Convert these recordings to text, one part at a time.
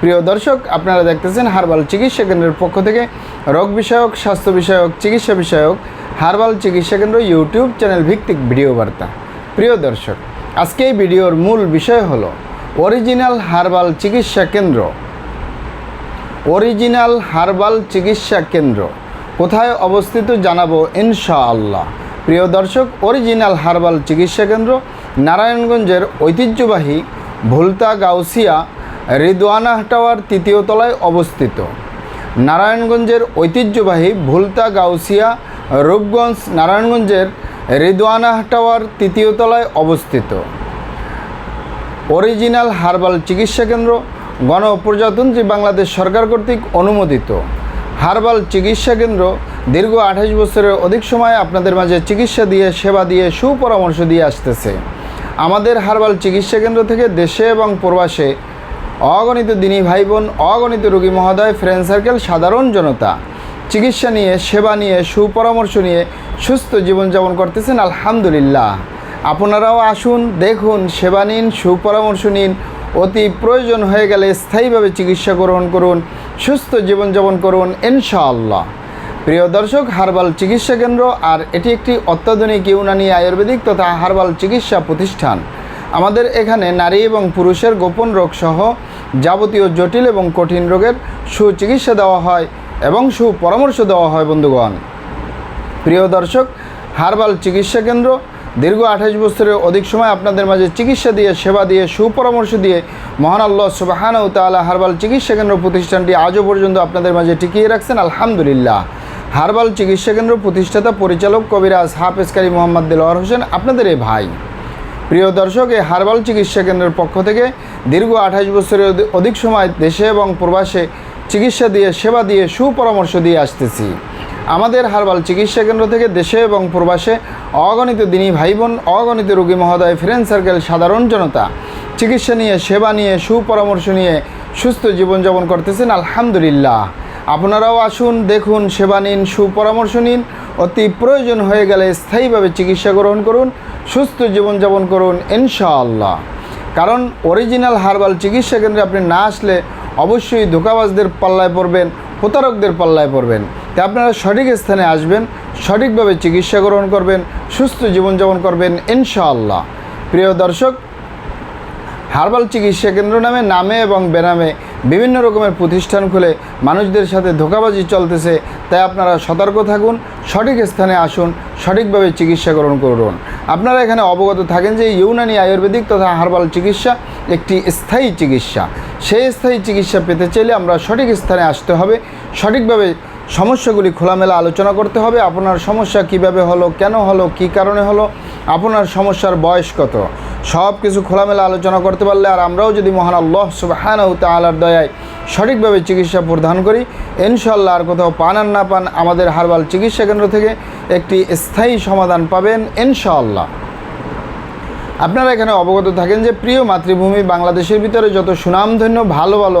প্রিয় দর্শক, আপনারা দেখতেছেন হার্বাল চিকিৎসা কেন্দ্রের পক্ষ থেকে রোগ বিষয়ক, স্বাস্থ্য বিষয়ক, চিকিৎসা বিষয়ক হার্বাল চিকিৎসা কেন্দ্র ইউটিউব চ্যানেল ভিত্তিক ভিডিও বার্তা। প্রিয় দর্শক, আজকে এই ভিডিওর মূল বিষয় হল অরিজিনাল হার্বাল চিকিৎসা কেন্দ্র। অরিজিনাল হার্বাল চিকিৎসা কেন্দ্র কোথায় অবস্থিত জানাব ইনশাআল্লাহ। প্রিয় দর্শক, অরিজিনাল হার্বাল চিকিৎসা কেন্দ্র নারায়ণগঞ্জের ঐতিহ্যবাহী ভুলতা গাউসিয়া রিদওয়ানা টাওয়ার তৃতীয় তলায় অবস্থিত। নারায়ণগঞ্জের ঐতিহ্যবাহী ভুলতা গাউসিয়া রূপগঞ্জ নারায়ণগঞ্জের রিদওয়ানা টাওয়ার তৃতীয় তলায় অবস্থিত। অরিজিনাল হার্বাল চিকিৎসা কেন্দ্র গণপ্রজাতন্ত্রী বাংলাদেশ সরকার কর্তৃক অনুমোদিত। হার্বাল চিকিৎসা কেন্দ্র দীর্ঘ আঠাশ বছরের অধিক সময় আপনাদের মাঝে চিকিৎসা দিয়ে, সেবা দিয়ে, সুপরামর্শ দিয়ে আসতেছে। আমাদের হার্বাল চিকিৎসা কেন্দ্র থেকে দেশে এবং প্রবাসে অগণিত দিনী ভাই বোন অগণিত রোগী মহোদয় ফ্রেন্ড সার্কেল সাধারণ জনতা। চিকিৎসা নিয়ে, সেবা নিয়ে, সুপরামর্শ নিয়ে সুস্থ জীবনযাপন করতেছেন, আলহামদুলিল্লাহ। আপনারাও আসুন, দেখুন, সেবা নিন, সুপরামর্শ নিন, অতি প্রয়োজন হয়ে গেলে স্থায়ীভাবে চিকিৎসা গ্রহণ করুন, সুস্থ জীবনযাপন করুন, ইনশাআল্লাহ। প্রিয় দর্শক, হার্বাল চিকিৎসা কেন্দ্র আর এটি একটি অত্যাধুনিক ইউনানি আয়ুর্বেদিক তথা হার্বাল চিকিৎসা প্রতিষ্ঠান। আমাদের এখানে নারী এবং পুরুষের গোপন রোগ সহ যাবতীয় জটিল এবং কঠিন রোগের সুচিকিৎসা দেওয়া হয় এবং সুপরামর্শ দেওয়া হয়, বন্ধুগণ। প্রিয় দর্শক, হারবাল চিকিৎসা কেন্দ্র দীর্ঘ আঠাশ বছরের অধিক সময় আপনাদের মাঝে চিকিৎসা দিয়ে, সেবা দিয়ে, সুপরামর্শ দিয়ে মহান আল্লাহ সুবাহানা তালা হার্বাল চিকিৎসা কেন্দ্র প্রতিষ্ঠানটি আজও পর্যন্ত আপনাদের মাঝে টিকিয়ে রাখছেন, আলহামদুলিল্লাহ। হারবাল চিকিৎসা কেন্দ্র প্রতিষ্ঠাতা পরিচালক কবিরাজ হাফেজকারী মোহাম্মদ দিলওয়ার হোসেন, আপনাদের এই ভাই। প্রিয় দর্শক, এই হার্বাল চিকিৎসা কেন্দ্রের পক্ষ থেকে দীর্ঘ আঠাশ বছরের অধিক সময় দেশে এবং প্রবাসে চিকিৎসা দিয়ে, সেবা দিয়ে সুপরামর্শ দিয়ে আসতেছি। আমাদের হারবাল চিকিৎসা কেন্দ্র থেকে দেশে এবং প্রবাসে অগণিত দিনী ভাই বোন অগণিত রোগী মহোদয়, ফ্রেন্ড সার্কেল, সাধারণ জনতা চিকিৎসা নিয়ে, সেবা নিয়ে, সুপরামর্শ নিয়ে সুস্থ জীবনযাপন করতেছেন, আলহামদুলিল্লাহ। আপনারাও আসুন, দেখুন, সেবা নিন, সুপরামর্শ নিন। অতি প্রয়োজন হয়ে গেলে স্থায়ীভাবে চিকিৎসা গ্রহণ করুন, সুস্থ জীবনযাপন করুন, ইনশাআল্লাহ। কারণ অরিজিনাল হার্বাল চিকিৎসা কেন্দ্রে আপনি না আসলে অবশ্যই ধোকাবাজদের পাল্লায় পড়বেন, প্রতারকদের পাল্লায় পড়বেন। তাই আপনারা সঠিক স্থানে আসবেন, সঠিকভাবে চিকিৎসা গ্রহণ করবেন, সুস্থ জীবনযাপন করবেন, ইনশাআল্লাহ। প্রিয় দর্শক হার্বাল চিকিৎসা কেন্দ্র নামে নামে এবং বেনামে বিভিন্ন রকমের প্রতিষ্ঠান খুলে মানুষদের সাথে ধোকাবাজি চলতেছে, তাই আপনারা সতর্ক থাকুন, সঠিক স্থানে আসুন, সঠিকভাবে চিকিৎসা গ্রহণ করুন। আপনারা এখানে অবগত থাকেন যে ইউনানি আয়ুর্বেদিক তথা হার্বাল চিকিৎসা একটি স্থায়ী চিকিৎসা। সেই স্থায়ী চিকিৎসা পেতে চাইলে আমরা সঠিক স্থানে আসতে হবে, সঠিকভাবে সমস্যাগুলি খোলামেলা আলোচনা করতে হবে। আপনার সমস্যা কীভাবে হলো, কেন হলো, কি কারণে হলো, আপনার সমস্যার বয়স কত? সব কিছু খোলামেলা আলোচনা করতে পারলে আর আমরাও যদি মহান আল্লাহ সুবাহানাউ তালার দয়ায় সঠিকভাবে চিকিৎসা প্রদান করি ইনশাল্লাহ আর কোথাও পান আর না পান আমাদের হার্বাল চিকিৎসা কেন্দ্র থেকে একটি স্থায়ী সমাধান পাবেন ইনশাআল্লাহ। আপনারা এখানে অবগত থাকেন যে প্রিয় মাতৃভূমি বাংলাদেশের ভিতরে যত সুনামধন্য, ভালো ভালো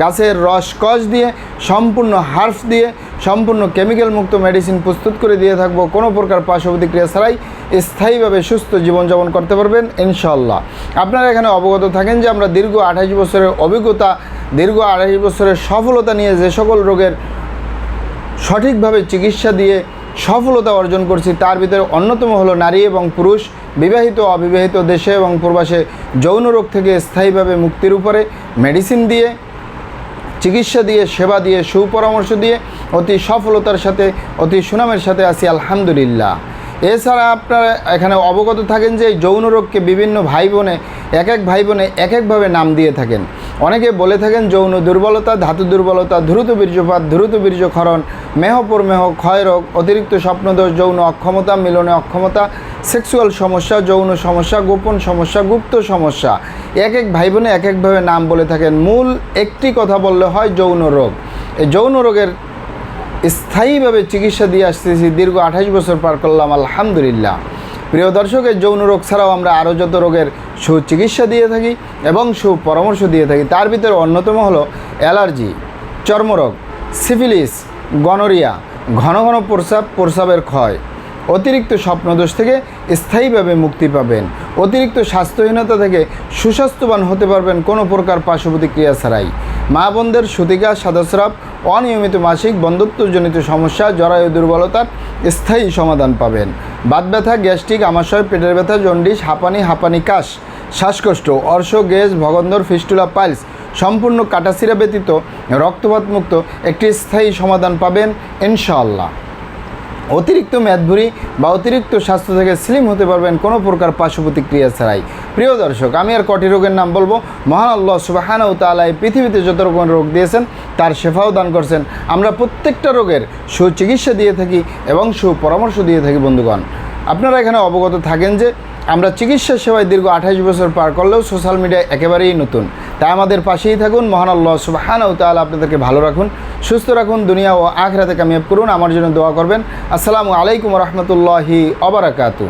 গাছের রস কষ দিয়ে, সম্পূর্ণ হার্ফ দিয়ে, সম্পূর্ণ কেমিক্যাল মুক্ত মেডিসিন প্রস্তুত করে দিয়ে থাকব। কোনো প্রকার পার্শ্ব প্রতিক্রিয়া ছাড়াই স্থায়ীভাবে সুস্থ জীবনযাপন করতে পারবেন ইনশাল্লাহ আপনারা এখানে অবগত থাকেন যে আমরা দীর্ঘ আঠাশ বছরের অভিজ্ঞতা, দীর্ঘ আঠাশ বছরের সফলতা নিয়ে যে সকল রোগের সঠিকভাবে চিকিৎসা দিয়ে সফলতা অর্জন করছি, তার ভিতরে অন্যতম হলো নারী এবং পুরুষ, বিবাহিত অবিবাহিত দেশে এবং প্রবাসে যৌন রোগ থেকে স্থায়ীভাবে মুক্তির উপরে মেডিসিন দিয়ে চিকিৎসা দিয়ে, সেবা দিয়ে, সুপরামর্শ দিয়ে অতি সফলতার সাথে, অতি সুনামের সাথে আসি আলহামদুলিল্লাহ। এছাড়া আপনারা এখানে অবগত থাকেন যে যৌন রোগকে বিভিন্ন ভাই বোনে, এক এক ভাই বোনে এক একভাবে নাম দিয়ে থাকেন। অনেকে বলে থাকেন যৌন দুর্বলতা, ধাতু দুর্বলতা দ্রুত বীর্যপাত দ্রুত বীর্যক্ষরণ, মেহ ক্ষয় রোগ, অতিরিক্ত স্বপ্নদোষ, যৌন অক্ষমতা, মিলনে অক্ষমতা, সেক্সুয়াল সমস্যা, যৌন সমস্যা, গোপন সমস্যা, গুপ্ত সমস্যা। এক এক ভাই বোনে এক একভাবে নাম বলে থাকেন। মূল একটি কথা বললে হয় যৌন রোগ। এই যৌন রোগের স্থায়ীভাবে চিকিৎসা দিয়ে আসতেছি, দীর্ঘ আঠাশ বছর পার করলাম, আলহামদুলিল্লাহ। প্রিয় দর্শকের যৌন রোগ ছাড়াও আমরা আরও যত রোগের সুচিকিৎসা দিয়ে থাকি এবং সুপরামর্শ দিয়ে থাকি, তার ভিতরে অন্যতম হলো অ্যালার্জি, চর্মরোগ, সিফিলিস, গনোরিয়া, ঘন ঘন প্রস্রাব প্রস্রাবের ক্ষয়। অতিরিক্ত স্বপ্নদোষ থেকে স্থায়ীভাবে মুক্তি পাবেন। অতিরিক্ত স্বাস্থ্যহীনতা থেকে সুস্বাস্থ্যবান হতে পারবেন কোনো প্রকার পার্শ্ব প্রতিক্রিয়া ছাড়াই। মা বোনদের সুতিকা, সাদাস্রাব অনিয়মিত মাসিক বন্ধুত্বজনিত সমস্যা, জরায়ু দুর্বলতার স্থায়ী সমাধান পাবেন। বাত ব্যথা, গ্যাস্ট্রিক, আমাশয়, পেটের ব্যথা, জন্ডিস, হাঁপানি হাঁপানি, কাশ, শ্বাসকষ্ট, অর্শ, গ্যাস, ভগন্দর, ফিস্টুলা, পাইলস সম্পূর্ণ কাটাসিরা ব্যতীত রক্তপাতমুক্ত একটি স্থায়ী সমাধান পাবেন ইনশাআল্লাহ। অতিরিক্ত মেদভুরি বা অতিরিক্ত স্বাস্থ্য থেকে স্লিম হতে পারবেন কোনো প্রকার পার্শ্ব প্রতিক্রিয়া ছাড়াই। প্রিয় দর্শক, আমি আর কটি রোগের নাম বলব। মহান আল্লাহ সুবাহানা তালাই পৃথিবীতে যত রকমের রোগ দিয়েছেন, তার সেফাও দান করছেন। আমরা প্রত্যেকটা রোগের সুচিকিৎসা দিয়ে থাকি এবং সুপরামর্শ দিয়ে থাকি, বন্ধুগণ। আপনারা এখানে অবগত থাকেন যে আমরা চিকিৎসা সেবায় দীর্ঘ আঠাশ বছর পার করলেও সোশ্যাল মিডিয়া একেবারেই নতুন। তাই আমাদের পাশেই থাকুন, মহান আল্লাহ সুবাহান ও তাহলে আপনাদেরকে ভালো রাখুন, সুস্থ রাখুন, দুনিয়া ও আখরাতে কামিয়াব করুন, আমার জন্য দোয়া করবেন। আসসালামু আলাইকুম রহমতুল্লাহি অবরাকাতু